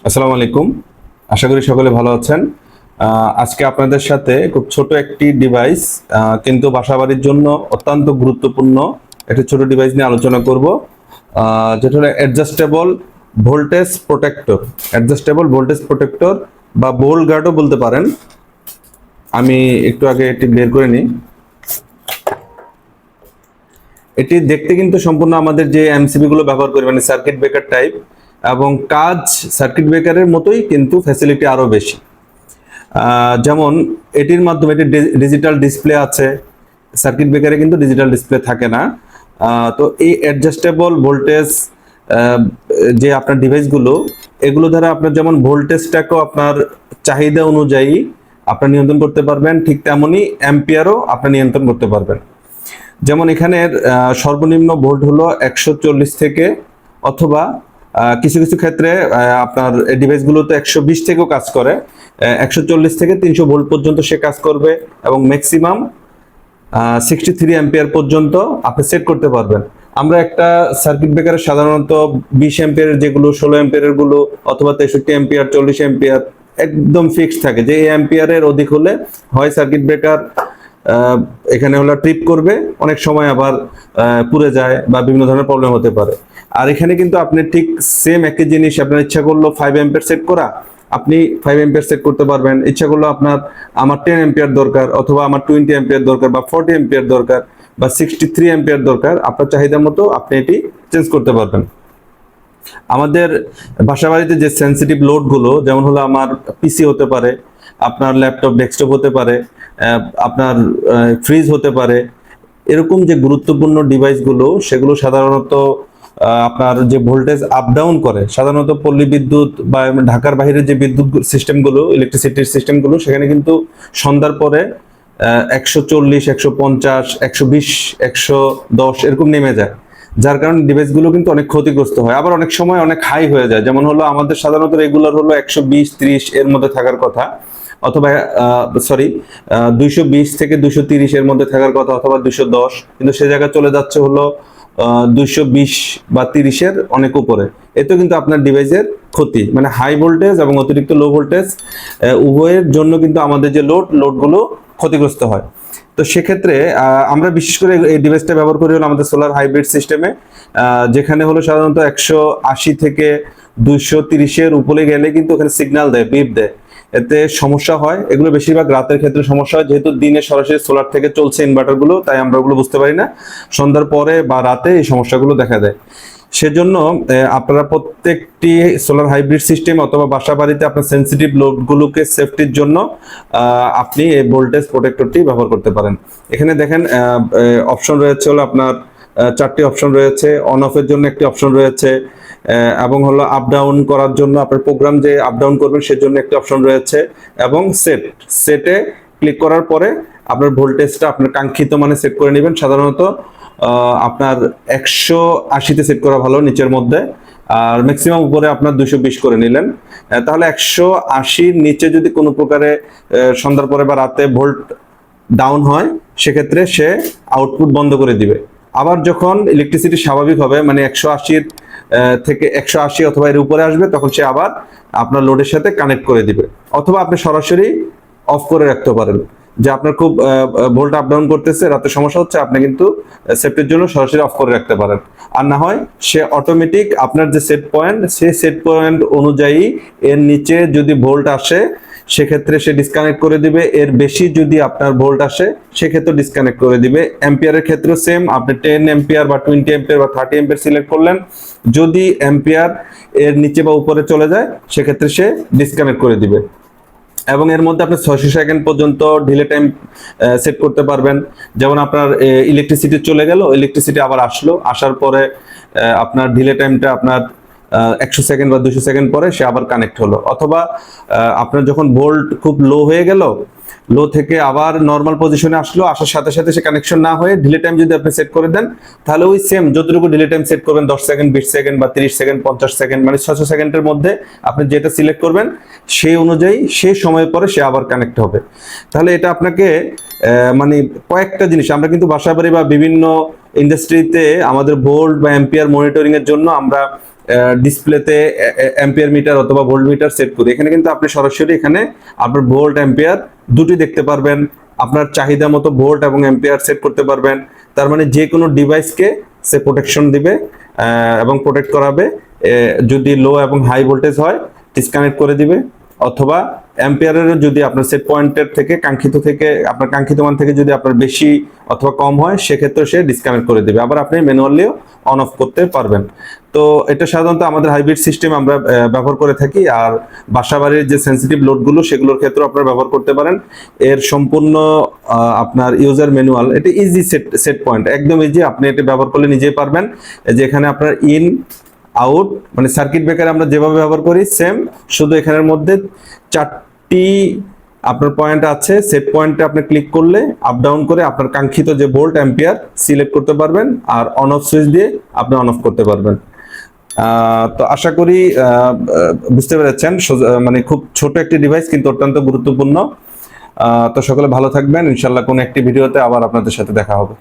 আসসালামু আলাইকুম। আশা করি সকলে ভালো আছেন। আজকে আপনাদের সাথে খুব ছোট একটি ডিভাইস কিন্তু বাসাবাড়ির জন্য অত্যন্ত গুরুত্বপূর্ণ একটি ছোট ডিভাইস নিয়ে আলোচনা করব। যেটা adjustable voltage protector adjustable voltage protector বা বোল গার্ডও বলতে পারেন। আমি একটু আগে এটি বের করে নিই। এটি দেখতে কিন্তু সম্পূর্ণ আমাদের যে এমসিবি গুলো ব্যবহার করি মানে সার্কিট ব্রেকার টাইপ এবং কাজ সার্কিট ব্রেকারের মতোই কিন্তু ফ্যাসিলিটি আরও বেশি। যেমন এটির মাধ্যমে এটি ডিজিটাল ডিসপ্লে আছে সার্কিট ব্রেকারে কিন্তু ডিজিটাল ডিসপ্লে থাকে না। তো এই অ্যাডজাস্টেবল ভোল্টেজ যে আপনার ডিভাইসগুলো এগুলো দ্বারা আপনার যেমন ভোল্টেজটাকেও আপনার চাহিদা অনুযায়ী আপনার নিয়ন্ত্রণ করতে পারবেন, ঠিক তেমনই অ্যাম্পিয়ারও আপনার নিয়ন্ত্রণ করতে পারবেন। যেমন এখানের সর্বনিম্ন ভোল্ট হলো একশো চল্লিশ থেকে অথবা কিছু কিছু ক্ষেত্রে আপনার ডিভাইসগুলোতে একশো বিশ থেকেও কাজ করে একশো চল্লিশ থেকে তিনশো ভোল্ট পর্যন্ত সে কাজ করবে এবং ম্যাক্সিমাম সিক্সটি থ্রি অ্যাম্পিয়ার পর্যন্ত আপনি সেট করতে পারবেন। আমরা একটা সার্কিট ব্রেকারে সাধারণত বিশ অ্যাম্পিয়ারের যেগুলো ষোলো অ্যাম্পিয়ারেরগুলো অথবা তেষট্টি অ্যাম্পিয়ার চল্লিশ অ্যাম্পিয়ার একদম ফিক্সড থাকে। যে এই অ্যাম্পিয়ারের অধিক হলে হয় সার্কিট ব্রেকার এখানে হলো ট্রিপ করবে, অনেক সময় আবার পুড়ে যায় বা বিভিন্ন ধরনের প্রবলেম হতে পারে। আর এখানে কিন্তু আপনি ঠিক সেম একই জিনিস আপনার ইচ্ছা করল ফাইভ অ্যাম্পিয়ার সেট করা, আপনি ফাইভ এম্পিয়ার সেট করতে পারবেন। ইচ্ছা করল আপনার, আমার টেন এম্পিয়ার দরকার অথবা আমার টোয়েন্টি এম্পিয়ার দরকার বা ফোর্টি এম্পিয়ার দরকার বা সিক্সটি থ্রি এম্পিয়ার দরকার, আপনার চাহিদা মতো আপনি এটি চেঞ্জ করতে পারবেন। আমাদের বাসা বাড়িতে যে সেন্সিটিভ লোডগুলো যেমন হলো আমার পিসি হতে পারে, আপনার ল্যাপটপ ডেস্কটপ হতে পারে আপনার ফ্রিজ হতে পারে, এরকম যে গুরুত্বপূর্ণ ডিভাইসগুলো সেগুলো সাধারণত আপনার যে ভোল্টেজ আপ ডাউন করে, সাধারণত পল্লী বিদ্যুৎ বা ঢাকার বাইরে যে বিদ্যুৎ সিস্টেমগুলো ইলেকট্রিসিটির সিস্টেমগুলো সেখানে কিন্তু সন্ধ্যার পরে একশো চল্লিশ, একশো পঞ্চাশ, একশো বিশ, একশো দশ এরকম নেমে যায়। যার কারণে ডিভাইসগুলো কিন্তু অনেক ক্ষতিগ্রস্ত হয়। আবার অনেক সময় অনেক হাই হয়ে যায়। যেমন হলো আমাদের সাধারণত রেগুলার হলো একশো বিশ, ত্রিশ এর মধ্যে থাকার কথা, অথবা সরি দুইশো বিশ থেকে দুইশো তিরিশ এর মধ্যে থাকার কথা, অথবা দুইশো দশ। কিন্তু সে জায়গায় চলে যাচ্ছে হলো দুইশো বিশ বা তিরিশের অনেক উপরে। এতে কিন্তু আপনার ডিভাইসের ক্ষতি। মানে হাই ভোল্টেজ এবং অতিরিক্ত লো ভোল্টেজ উভয়ের জন্য কিন্তু আমাদের যে লোড লোডগুলো ক্ষতিগ্রস্ত হয়। তো সেক্ষেত্রে আমরা বিশেষ করে এই ডিভাইসটা ব্যবহার করি হলো আমাদের সোলার হাইব্রিড সিস্টেমে যেখানে হলো সাধারণত একশো আশি থেকে দুইশো তিরিশের উপরে গেলে কিন্তু ওখানে সিগন্যাল দেয় বিপ দেয়। এতে সমস্যা হয়। এগুলো বেশিরভাগ রাতের ক্ষেত্রে সমস্যা হয়। যেহেতু দিনে সরাসরি সোলার থেকে চলছে ইনভার্টারগুলো, তাই আমরা ওগুলো বুঝতে পারি না। সন্ধ্যার পরে বা রাতে এই সমস্যাগুলো দেখা দেয়। সেজন্য আপনারা প্রত্যেকটি সোলার হাইব্রিড সিস্টেম অথবা বাসা বাড়িতে আপনার সেন্সিটিভ লোডগুলোকে সেফটির জন্য আপনি এই ভোল্টেজ প্রোটেক্টরটি ব্যবহার করতে পারেন। এখানে দেখেন অপশন রয়েছে হলো আপনার চারটি অপশন রয়েছে। অন অফের জন্য একটি অপশন রয়েছে। এবং হলো আপ ডাউন করার জন্য আপনার প্রোগ্রাম যে আপ ডাউন করবেন সেজন্য একটি অপশন রয়েছে এবং সেট সেটে ক্লিক করার পরে আপনার ভোল্টেজটা আপনার কাঙ্ক্ষিত মানে সেট করে নেবেন। সাধারণত আপনার একশো আশিতে সেট করা ভালো নিচের মধ্যে। আর ম্যাক্সিমাম উপরে আপনার দুশো বিশ করে নিলেন। তাহলে একশো আশির নিচে যদি কোনো প্রকারে সন্ধ্যার পরে বা রাতে ভোল্ট ডাউন হয়, সেক্ষেত্রে সে আউটপুট বন্ধ করে দিবে। আবার যখন ইলেকট্রিসিটি স্বাভাবিক হবে মানে একশো আশির থেকে একশো আশি অথবা এর উপরে আসবে, তখন সে আবার আপনার লোডের সাথে কানেক্ট করে দিবে। অথবা আপনি সরাসরি অফ করে রাখতে পারেন। যে আপনার খুব ভোল্ট আপ ডাউন করতেছে, রাতে সমস্যা হচ্ছে, আপনি কিন্তু সেফটির জন্য সরাসরি অফ করে রাখতে পারেন। আর না হয় সে অটোমেটিক আপনার যে সেট পয়েন্ট সেই সেট পয়েন্ট অনুযায়ী এর নিচে যদি ভোল্ট আসে সেক্ষেত্রে সে ডিসকানেক্ট করে দিবে। এর বেশি যদি আপনার ভোল্ট আসে, সেক্ষেত্রে ডিসকানেক্ট করে দিবে। অ্যাম্পিয়ারের ক্ষেত্রে সেম আপনি টেন এম্পিয়ার বা টোয়েন্টি এম্পিয়ার বা থার্টি এম্পিয়ার সিলেক্ট করলেন। যদি অ্যাম্পিয়ার এর নিচে বা উপরে চলে যায়, সেক্ষেত্রে সে ডিসকানেক্ট করে দিবে। এবং এর মধ্যে আপনি ছয়শো সেকেন্ড পর্যন্ত ডিলে টাইম সেট করতে পারবেন। যেমন আপনার ইলেকট্রিসিটি চলে গেল ইলেকট্রিসিটি আবার আসলো। আসার পরে আপনার ডিলে টাইমটা আপনার একশো সেকেন্ড বা দুশো সেকেন্ড পরে সে আবার কানেক্ট হলো। অথবা আপনার যখন ভোল্ট খুব লো হয়ে গেল লো থেকে আবার নর্মাল পজিশনে আসলো, আসার সাথে সাথে সে কানেকশন না হয়ে ডিলে টাইম যদি আপনি সেট করে দেন, তাহলে ওই সেম যতটুকু ডিলে টাইম সেট করবেন, দশ সেকেন্ড বিশ সেকেন্ড বা তিরিশ সেকেন্ড পঞ্চাশ সেকেন্ড মানে ছশো সেকেন্ডের মধ্যে আপনি যেটা সিলেক্ট করবেন, সেই অনুযায়ী সেই সময় পরে সে আবার কানেক্ট হবে। তাহলে এটা আপনাকে মানে কয়েকটা জিনিস, আমরা কিন্তু বাসা বাড়ি বা বিভিন্ন ইন্ডাস্ট্রিতে আমাদের ভোল্ট বা এম্পিয়ার মনিটরিং এর জন্য আমরা ডিসপ্লেতে অ্যাম্পিয়ার মিটার অথবা ভোল্ট মিটার সেট করি। এখানে কিন্তু আপনি সরাসরি এখানে আপনার ভোল্ট, অ্যাম্পিয়ার দুটি দেখতে পারবেন। আপনার চাহিদা মতো ভোল্ট এবং অ্যাম্পিয়ার সেট করতে পারবেন। তার মানে যে কোনো ডিভাইসকে সে প্রোটেকশন দিবে এবং প্রোটেক্ট করাবে। যদি লো এবং হাই ভোল্টেজ হয় ডিসকানেক্ট করে দিবে। অথবা অ্যাম্পিয়ারের যদি আপনার সেট পয়েন্টের থেকে কাঙ্ক্ষিত থেকে, আপনার কাঙ্ক্ষিত মান থেকে যদি আপনার বেশি অথবা কম হয় সেক্ষেত্রে সে ডিসকানেক্ট করে দেবে। আবার আপনি ম্যানুয়ালিও অন অফ করতে পারবেন। তো এটা সাধারণত আমাদের হাইব্রিড সিস্টেম আমরা ব্যবহার করে থাকি। আর বাসাবাড়ির যে সেন্সিটিভ লোডগুলো সেগুলোর ক্ষেত্রেও আপনারা ব্যবহার করতে পারেন। এর সম্পূর্ণ আপনার ইউজার ম্যানুয়াল এটা ইজি সেট সেট পয়েন্ট একদম ইজি আপনি এটা ব্যবহার করলে নিজেই পারবেন। যেখানে আপনার ইন আউট মানে সার্কিট ব্রেকার আমরা যেভাবে ব্যবহার করি সেম শুধু এখানের মধ্যে চারটি আপনার পয়েন্ট আছে সেট পয়েন্টে আপনি ক্লিক করলে আপ ডাউন করে আপনার কাঙ্ক্ষিত যে ভোল্ট অ্যাম্পিয়ার সিলেক্ট করতে পারবেন আর অন অফ সুইচ দিয়ে আপনি অন অফ করতে পারবেন। তো আশা করি বুঝতে পেরেছেন মানে খুব ছোট একটি ডিভাইস কিন্তু অত্যন্ত গুরুত্বপূর্ণ। তো সকলে ভালো থাকবেন ইনশাল্লাহ কোনো একটি ভিডিওতে আবার আপনাদের সাথে দেখা হবে।